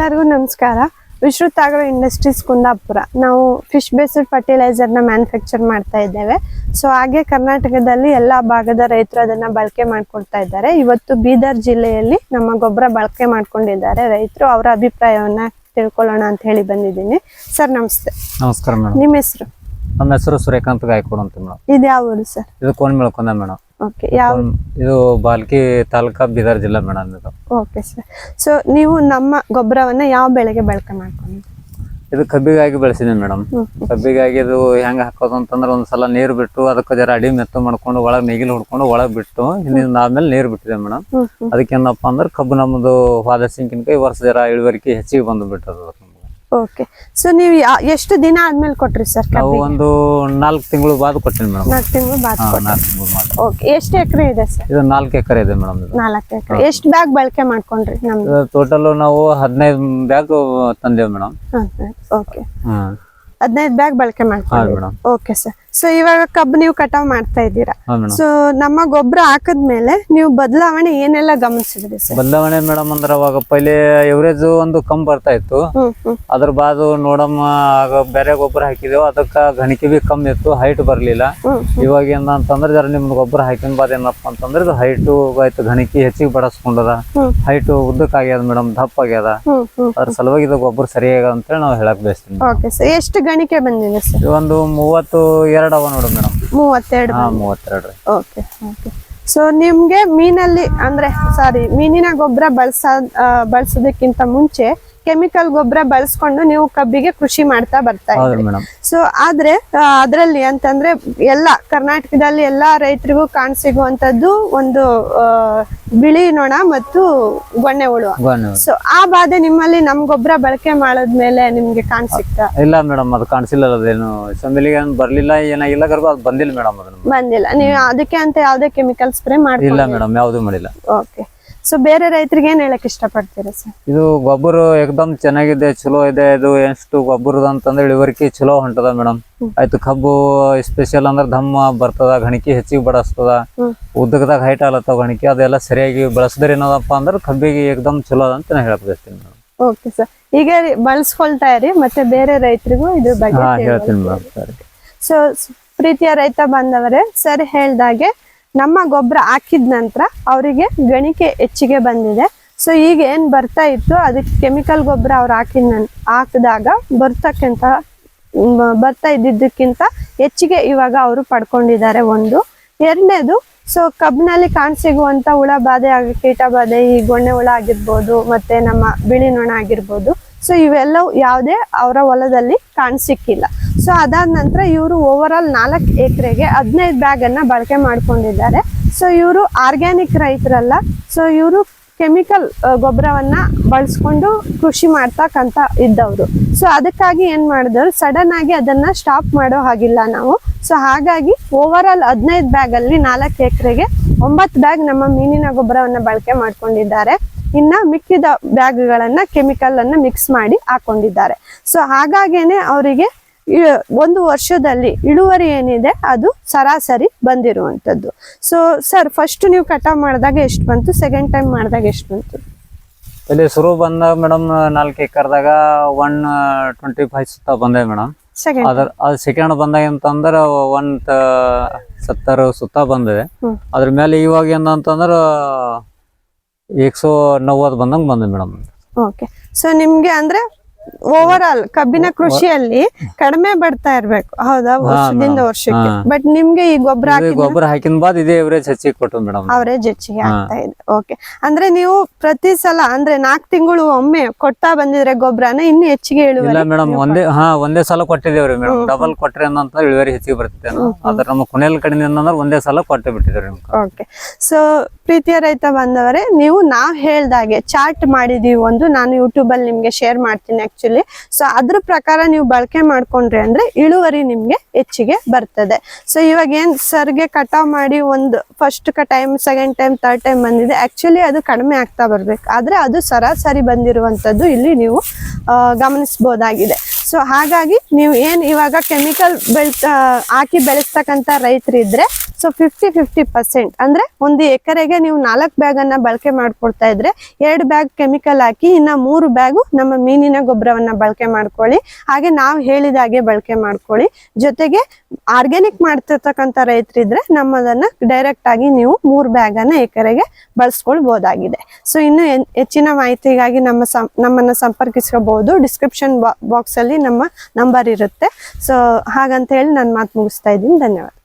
ಎಲ್ಲರಿಗೂ ನಮಸ್ಕಾರ. Vishrut agro industries Kundapura. ನಾವು ಫಿಶ್ ಬೇಸ್ಡ್ ಫರ್ಟಿಲೈಸರ್ನ ಮ್ಯಾನುಫ್ಯಾಕ್ಚರ್ ಮಾಡ್ತಾ ಇದ್ದೇವೆ. ಸೊ ಹಾಗೆ ಕರ್ನಾಟಕದಲ್ಲಿ ಎಲ್ಲ ಭಾಗದ ರೈತರು ಅದನ್ನ ಬಳಕೆ ಮಾಡ್ಕೊಳ್ತಾ ಇದ್ದಾರೆ. ಇವತ್ತು ಬೀದರ್ ಜಿಲ್ಲೆಯಲ್ಲಿ ನಮ್ಮ ಗೊಬ್ಬರ ಬಳಕೆ ಮಾಡ್ಕೊಂಡಿದ್ದಾರೆ ರೈತರು. ಅವರ ಅಭಿಪ್ರಾಯವನ್ನ ತಿಳ್ಕೊಳ್ಳೋಣ ಅಂತ ಹೇಳಿ ಬಂದಿದ್ದೀನಿ. ಸರ್ ನಮಸ್ತೆ. ನಮಸ್ಕಾರ ಮೇಡಮ್. ನಿಮ್ಮ ಹೆಸರು? ನಮ್ಮ ಹೆಸರು ಸೂರ್ಯಕಾಂತ್ ಗಾಯಕೋಡ್ ಅಂತ ಮೇಡಮ್. ಇದು ಯಾವ ಊರು ಸರ್? ಇದು ಕೋನ್ ಕೊಂದ ಮೇಡಮ್. ಓಕೆ ಯಾವ ಇದು ಬಾಲ್ಕಿ ತಾಲೂಕಾ ಬೀದರ್ ಜಿಲ್ಲಾ ಮೇಡಮ್ ಇದು. ಓಕೆ ಸರ್ ಸೊ ನೀವು ನಮ್ಮ ಗೊಬ್ಬರವನ್ನ ಯಾವ ಬೆಳೆಗೆ ಬಳಕೆ ಮಾಡ್ಕೊಂಡು ಇದು ಕಬ್ಬಿಗಾಗಿ ಬೆಳೆಸಿದೀನಿ ಮೇಡಮ್ ಕಬ್ಬಿಗಾಗಿ ಇದು ಹೆಂಗ್ ಹಾಕೋದು ಅಂತಂದ್ರೆ ಒಂದ್ಸಲ ನೀರು ಬಿಟ್ಟು ಅದಕ್ಕೆ ಜರ ಅಡಿ ಮೆತ್ತು ಮಾಡ್ಕೊಂಡು ಒಳಗ್ ನೇಗಿಲು ಹುಡ್ಕೊಂಡು ಒಳಗ್ ಬಿಟ್ಟು ಹಿಂದಿನ ಆದ್ಮೇಲೆ ನೀರು ಬಿಟ್ಟಿದೆ ಮೇಡಮ್ ಅದಕ್ಕೆ ಏನಪ್ಪಾ ಅಂದ್ರೆ ಕಬ್ಬು ನಮ್ಮದು ಸಿಂಕಿನ ಕೈ ವರ್ಷ ಜರ ಇಳುವರಿಕೆ ಹೆಚ್ಚಿಗೆ ಬಂದು ಬಿಟ್ಟದ ಓಕೆ ಸೊ ನೀವು ಎಷ್ಟು ದಿನ ಆದ್ಮೇಲೆ ಕೊಟ್ರಿ ಸರ್ ನಾವು ಒಂದು ನಾಲ್ಕು ತಿಂಗಳು ಬಾದ್ ಕೊಟ್ಟಿನಿ ಮೇಡಮ್. ನಾಲ್ಕು ತಿಂಗಳು ಕೊಟ್ರಿ. ನಾಲ್ಕು ತಿಂಗಳು ಓಕೆ ಎಷ್ಟು ಎಕರೆ ಇದೆ ಸರ್ ಇದು ನಾಲ್ಕು ಎಕರೆ ಇದೆ ಮೇಡಮ್ ನಾಲ್ಕು ಎಕರೆ. ಎಷ್ಟು ಬ್ಯಾಗ್ ಬಳಕೆ ಮಾಡ್ಕೊಂಡ್ರಿ ನಮ್ದು? ಟೋಟಲ್ ನಾವು ಹದಿನೈದು ಬ್ಯಾಗ್ ತಂದೇವು ಮೇಡಮ್. ಓಕೆ ಹದಿನೈದು ಬ್ಯಾಗ್ ಬಳಕೆ ಮಾಡ್ಕೊಂಡ್ರಿ. ಮೇಡಮ್. ಓಕೆ ಸರ್ ಸೊ ಇವಾಗ ಕಬ್ಬು ನೀವು ಕಟಾವ್ ಮಾಡ್ತಾ ಇದ್ದೀರಾ. ಸೊ ನಮ್ಮ ಗೊಬ್ಬರ ಹಾಕದ್ಮೇಲೆ ನೀವು ಬದಲಾವಣೆ ಏನೆಲ್ಲ ಗಮನಿಸಿದ್ರಿ ಸರ್? ಬದಲಾವಣೆ ಮೇಡಮ್ ಅಂದ್ರೆ ಅವಾಗ ಪೈಲೆ ಎವರೇಜ್ ಒಂದು ಕಮ್ಮಿ ಬರ್ತಾ ಇತ್ತು. ಅದ್ರ ಬಾದು ನೋಡಮ್ಮ ಆಗ ಬೇರೆ ಗೊಬ್ಬರ ಹಾಕಿದೆವು. ಅದಕ್ಕ ಗಣಿಕೆ ಬಿ ಕಮ್ಮಿ ಇತ್ತು ಹೈಟ್ ಬರ್ಲಿಲ್ಲ. ಇವಾಗ ಏನಂತಂದ್ರೆ ಜರ ನಿಮ್ದು ಗೊಬ್ಬರ ಹಾಕಿನ ಬಾದ ಏನಪ್ಪ ಅಂತಂದ್ರೆ ಇದು ಹೈಟು ಆಯ್ತು ಗಣಿಕೆ ಹೆಚ್ಚಿಗೆ ಬಡಸ್ಕೊಂಡದ. ಹೈಟ್ ಉದ್ದಕ್ಕಾಗ್ಯದ ಮೇಡಮ್ ದಪ್ಪ ಆಗ್ಯದ. ಅದ್ರ ಸಲುವಾಗಿ ಇದು ಗೊಬ್ಬರ ಸರಿಯಾಗ ಅಂತೇಳಿ ನಾವು ಹೇಳಕ್ ಸರ್ ಎಷ್ಟು ಗಣಿಕೆ ಬಂದಿದೆ ಒಂದು ಮೂವತ್ತು ಎರಡು ಅವ ನೋಡು ಮೇಡಮ್. ಮೂವತ್ತೆರಡು ಹಾ ಮೂವತ್ತೆರಡು ಓಕೆ ಓಕೆ. ಸೊ ನಿಮ್ಗೆ ಮೀನಲ್ಲಿ ಅಂದ್ರೆ ಸಾರಿ ಮೀನಿನ ಗೊಬ್ಬರ ಬಳಸ ಬಳಸೋದಕ್ಕಿಂತ ಮುಂಚೆ ಕೆಮಿಕಲ್ ಗೊಬ್ಬರ ಬಳಸ್ಕೊಂಡು ನೀವು ಕಬ್ಬಿಗೆ ಕೃಷಿ ಮಾಡ್ತಾ ಬರ್ತಾ ಮೇಡಮ್. ಸೊ ಆದ್ರೆ ಅದ್ರಲ್ಲಿ ಅಂತಂದ್ರೆ ಎಲ್ಲ ಕರ್ನಾಟಕದಲ್ಲಿ ಎಲ್ಲಾ ರೈತರಿಗೂ ಕಾಣಸಿಗುವಂತದ್ದು ಒಂದು ಬಿಳಿ ನೊಣ ಮತ್ತು ಗೊಣ್ಣೆ ಹುಳು. ಸೊ ಆ ಬಾಧೆ ನಿಮ್ಮಲ್ಲಿ ನಮ್ ಗೊಬ್ಬರ ಬಳಕೆ ಮಾಡಿದ್ಮೇಲೆ ನಿಮ್ಗೆ ಕಾಣಿಸಿಕ್ತಾ ಇಲ್ಲ ಮೇಡಮ್ ಅದು ಕಾಣಿಸಿಲ್ಲ ಅದೇನು ಸೊಂಬಿಲಿಗೆ ಬರ್ಲಿಲ್ಲ ಏನಾಗಿಲ್ಲ ಕರ್ಗು ಅದು ಬಂದಿಲ್ಲ ಮೇಡಮ್ ಬಂದಿಲ್ಲ. ನೀವು ಅದಕ್ಕೆ ಅಂತ ಯಾವ್ದೇ ಕೆಮಿಕಲ್ ಸ್ಪ್ರೇ ಮಾಡಿಲ್ಲ ಮೇಡಮ್ ಯಾವ್ದು ಮಾಡಿಲ್ಲ. ಓಕೆ ಸೊ ಬೇರೆ ರೈತರಿಗೆ ಏನ್ ಹೇಳಕ್ ಇಷ್ಟಪಡ್ತೀರಾ ಸರ್ ಇದು ಗೊಬ್ಬರ ಏಕದಮ್ ಚೆನ್ನಾಗಿದೆ ಚಲೋ ಇದೆ. ಇದು ಎಷ್ಟು ಗೊಬ್ಬರದ ಅಂತಂದ್ರೆ ಇಳುವರಿಕೆ ಚಲೋ ಹೊಂಟದ ಮೇಡಮ್ ಆಯ್ತು ಕಬ್ಬು ಸ್ಪೆಷಲ್ ಅಂದ್ರೆ ಧಮ್ಮ ಬರ್ತದ ಗಣಿಕೆ ಹೆಚ್ಚಿಗೆ ಬಡಸ್ತದ ಉದ್ದಕದಾಗ ಉದ್ದಗದಾಗ ಹೈಟ್ ಆಲತ್ತವ ಗಣಿಕೆ ಅದೆಲ್ಲ ಸರಿಯಾಗಿ ಬಳಸಿದ್ರೆ ಏನದಪ್ಪ ಅಂದ್ರೆ ಕಬ್ಬಿಗೆ ಏಕದಮ್ ಚಲೋ ಅಂತ ನಾ ಹೇಳಕ್ ಬಯಸ್ತೀನಿ ಮೇಡಮ್ ಓಕೆ ಸರ್ ಈಗ ಬಳಸ್ಕೊಳ್ತಾ ಇರಿ ಮತ್ತೆ ಬೇರೆ ರೈತರಿಗೂ ಇದ್ರ ಬಗ್ಗೆ ಹೇಳ್ತೀನಿ ಮೇಡಮ್ ಸರಿ. ಸೊ ಪ್ರೀತಿಯ ರೈತ ಬಂದವರೇ ಸರ್ ಹೇಳ್ದಾಗೆ ನಮ್ಮ ಗೊಬ್ಬರ ಹಾಕಿದ ನಂತರ ಅವರಿಗೆ ಗಣಿಕೆ ಹೆಚ್ಚಿಗೆ ಬಂದಿದೆ. ಸೊ ಈಗ ಏನು ಬರ್ತಾ ಇತ್ತು, ಅದಕ್ಕೆ ಕೆಮಿಕಲ್ ಗೊಬ್ಬರ ಅವ್ರು ಹಾಕಿದ ನನ್, ಹಾಕಿದಾಗ ಬರ್ತಕ್ಕಂತ ಬರ್ತಾ ಇದ್ದಿದ್ದಕ್ಕಿಂತ ಹೆಚ್ಚಿಗೆ ಇವಾಗ ಅವರು ಪಡ್ಕೊಂಡಿದ್ದಾರೆ ಒಂದು. ಎರಡನೇದು ಸೊ ಕಬ್ಬಿನಲ್ಲಿ ಕಾಣಸಿಗುವಂತ ಹುಳ ಬಾಧೆ ಆಗಿ, ಕೀಟ ಬಾಧೆ, ಈ ಗೊಣ್ಣೆ ಹುಳ ಆಗಿರ್ಬೋದು, ಮತ್ತೆ ನಮ್ಮ ಬಿಳಿ ನೊಣ ಆಗಿರ್ಬೋದು. ಸೊ ಇವೆಲ್ಲವೂ ಯಾವುದೇ ಅವರ ಹೊಲದಲ್ಲಿ ಕಾಣಸಿಕ್ಕಿಲ್ಲ. ಸೊ ಅದಾದ ನಂತರ ಇವರು ಓವರ್ ಆಲ್ ನಾಲ್ಕು ಎಕರೆಗೆ ಹದಿನೈದು ಬ್ಯಾಗ್ ಅನ್ನ ಬಳಕೆ ಮಾಡ್ಕೊಂಡಿದ್ದಾರೆ. ಸೊ ಇವರು ಆರ್ಗ್ಯಾನಿಕ್ ರೈತರಲ್ಲ. ಸೊ ಇವರು ಕೆಮಿಕಲ್ ಗೊಬ್ಬರವನ್ನ ಬಳಸ್ಕೊಂಡು ಕೃಷಿ ಮಾಡ್ತಕ್ಕಂತ ಇದ್ದವರು. ಸೊ ಅದಕ್ಕಾಗಿ ಏನ್ ಮಾಡಿದವರು ಸಡನ್ ಆಗಿ ಅದನ್ನ ಸ್ಟಾಪ್ ಮಾಡೋ ಹಾಗಿಲ್ಲ ನಾವು. ಸೊ ಹಾಗಾಗಿ ಓವರ್ ಆಲ್ ಹದಿನೈದು ಬ್ಯಾಗ್ ಅಲ್ಲಿ ನಾಲ್ಕು ಎಕರೆಗೆ ಒಂಬತ್ತು ಬ್ಯಾಗ್ ನಮ್ಮ ಮೀನಿನ ಗೊಬ್ಬರವನ್ನ ಬಳಕೆ ಮಾಡ್ಕೊಂಡಿದ್ದಾರೆ. ಇನ್ನ ಮಿಕ್ಕಿದ ಬ್ಯಾಗ್ಗಳನ್ನ ಕೆಮಿಕಲ್ ಅನ್ನ ಮಿಕ್ಸ್ ಮಾಡಿ ಹಾಕೊಂಡಿದ್ದಾರೆ. ಸೊ ಹಾಗಾಗೇನೆ ಅವರಿಗೆ ಒಂದು ವರ್ಷದಲ್ಲಿ ಇಳುವರಿ ಏನಿದೆ ಅದು ಸರಾಸರಿ ಬಂದಿರುವಂತದ್ದು. ಸೊ ಸರ್ ಫಸ್ಟ್ ನೀವು ಕಟಾವ್ ಮಾಡಿದಾಗ ಎಷ್ಟು ಬಂತು? ಸೆಕೆಂಡ್ ಟೈಮ್ ಮಾಡಿದಾಗ ಎಷ್ಟು ಬಂತು? ಇಲ್ಲಿ ಶುರು ಬಂದಾಗ ಮೇಡಮ್ ನಾಲ್ಕು ಎಕರ್ದಾಗ ಒನ್ ಟ್ವೆಂಟಿ ಫೈವ್ ಸುತ್ತ ಬಂದೆ ಮೇಡಮ್ ಸೆಕೆಂಡ್ ಅದ್ರ ಅದು ಸೆಕೆಂಡ್ ಬಂದಾಗ ಅಂತಂದ್ರೆ ಒನ್ ಸತ್ತರ ಸುತ್ತ ಬಂದಿದೆ. ಅದ್ರ ಮೇಲೆ ಇವಾಗ ಏನಂತಂದ್ರ ಏಕ್ಸೋ ನವ್ವತ್ತು ಬಂದಂಗ ಬಂದೆ ಮೇಡಮ್ ಓಕೆ ಸೊ ನಿಮ್ಗೆ ಅಂದ್ರೆ ಓವರ್ ಆಲ್ ಕಬ್ಬಿನ ಕೃಷಿಯಲ್ಲಿ ಕಡಿಮೆ ಬರ್ತಾ ಇರ್ಬೇಕು. ಹೌದಾ? ವರ್ಷದಿಂದ ವರ್ಷಕ್ಕೆ. ಬಟ್ ನಿಮ್ಗೆ ಈ ಗೊಬ್ಬರ ಗೊಬ್ಬರ ಹಾಕಿನ ಬಾದ್ ಇದೇ ಹೆಚ್ಚಿಗೆ ಕೊಟ್ಟು ಮೇಡಮ್ ಅವರೇಜ್ ಹೆಚ್ಚಿಗೆ ಆಗ್ತಾ ಇದೆ. ಓಕೆ ಅಂದ್ರೆ ನೀವು ಪ್ರತಿ ಸಲ ಅಂದ್ರೆ ನಾಲ್ಕು ತಿಂಗಳು ಒಮ್ಮೆ ಕೊಡ್ತಾ ಬಂದಿದ್ರೆ ಗೊಬ್ಬರನ ಇನ್ನು ಹೆಚ್ಚಿಗೆ ಇಲ್ಲ ಇಳುವರಿ ಮೇಡಮ್ ಒಂದೇ ಹಾ ಒಂದೇ ಸಲ ಕೊಟ್ಟಿದ್ದೇವ್ರಿ ಮೇಡಮ್ ಡಬಲ್ ಕೊಟ್ರೆ ಅಂತ ಇಳುವರಿ ಹೆಚ್ಚಿಗೆ ಬರ್ತದೆ ಆದ್ರೆ ನಮ್ಮ ಕೊನೆಯಲ್ಲಿ ಕಡಿಮೆ ಅಂದ್ರೆ ಒಂದೇ ಸಲ ಕೊಟ್ಟೆ ಬಿಟ್ಟಿದ್ದೇವ್ರಿ ಓಕೆ ಸೊ ಪ್ರೀತಿಯ ರೈತ ಬಂದವರೇ ನೀವು ನಾವ್ ಹೇಳ್ದಾಗೆ ಚಾರ್ಟ್ ಮಾಡಿದೀವಿ ಒಂದು. ನಾನು ಯೂಟ್ಯೂಬ್ ಅಲ್ಲಿ ನಿಮ್ಗೆ ಶೇರ್ ಮಾಡ್ತೀನಿ. ಆಕ್ಚುಲಿ ಸೊ ಅದ್ರ ಪ್ರಕಾರ ನೀವು ಬಳಕೆ ಮಾಡ್ಕೊಂಡ್ರಿ ಅಂದ್ರೆ ಇಳುವರಿ ನಿಮ್ಗೆ ಹೆಚ್ಚಿಗೆ ಬರ್ತದೆ. ಸೊ ಇವಾಗ ಏನ್ ಸರ್ಗೆ ಕಟಾವ್ ಮಾಡಿ ಒಂದು first time second time third time ಬಂದಿದೆ ಆಕ್ಚುಲಿ ಅದು ಕಡಿಮೆ ಆಗ್ತಾ ಬರ್ಬೇಕು. ಆದ್ರೆ ಅದು ಸರಾಸರಿ ಬಂದಿರುವಂತದ್ದು ಇಲ್ಲಿ ನೀವು ಗಮನಿಸಬಹುದಾಗಿದೆ ಸೊ ಹಾಗಾಗಿ ನೀವು ಏನು ಇವಾಗ ಕೆಮಿಕಲ್ ಬೆಳ್ ಹಾಕಿ ಬೆಳೆಸ್ತಕ್ಕಂಥ ರೈತರಿದ್ರೆ ಸೊ ಫಿಫ್ಟಿ ಫಿಫ್ಟಿ ಪರ್ಸೆಂಟ್ ಅಂದ್ರೆ ಒಂದು ಎಕರೆಗೆ ನೀವು ನಾಲ್ಕು ಬ್ಯಾಗ್ ಅನ್ನ ಬಳಕೆ ಮಾಡ್ಕೊಳ್ತಾ ಇದ್ರೆ, ಎರಡು ಬ್ಯಾಗ್ ಕೆಮಿಕಲ್ ಹಾಕಿ ಇನ್ನ ಮೂರು ಬ್ಯಾಗು ನಮ್ಮ ಮೀನಿನ ಗೊಬ್ಬರವನ್ನ ಬಳಕೆ ಮಾಡ್ಕೊಳ್ಳಿ. ಹಾಗೆ ನಾವು ಹೇಳಿದ ಹಾಗೆ ಬಳಕೆ ಮಾಡ್ಕೊಳ್ಳಿ. ಜೊತೆಗೆ ಆರ್ಗ್ಯಾನಿಕ್ ಮಾಡ್ತಿರ್ತಕ್ಕಂಥ ನಮ್ಮದನ್ನ ಡೈರೆಕ್ಟ್ ಆಗಿ ನೀವು ಮೂರು ಬ್ಯಾಗ್ ಅನ್ನ ಎಕರೆಗೆ ಬಳಸ್ಕೊಳ್ಬೋದಾಗಿದೆ. ಸೊ ಇನ್ನು ಹೆಚ್ಚಿನ ಮಾಹಿತಿಗಾಗಿ ನಮ್ಮ ಸಂ- ನಮ್ಮನ್ನ ಸಂಪರ್ಕಿಸಬಹುದು ಡಿಸ್ಕ್ರಿಪ್ಷನ್ ಬಾಕ್ಸ್ ಅಲ್ಲಿ ನಮ್ಮ ನಂಬರ್ ಇರುತ್ತೆ. ಸೊ ಹಾಗಂತ ಹೇಳಿ ನಾನು ಮಾತು ಮುಗಿಸ್ತಾ ಇದ್ದೀನಿ. ಧನ್ಯವಾದ.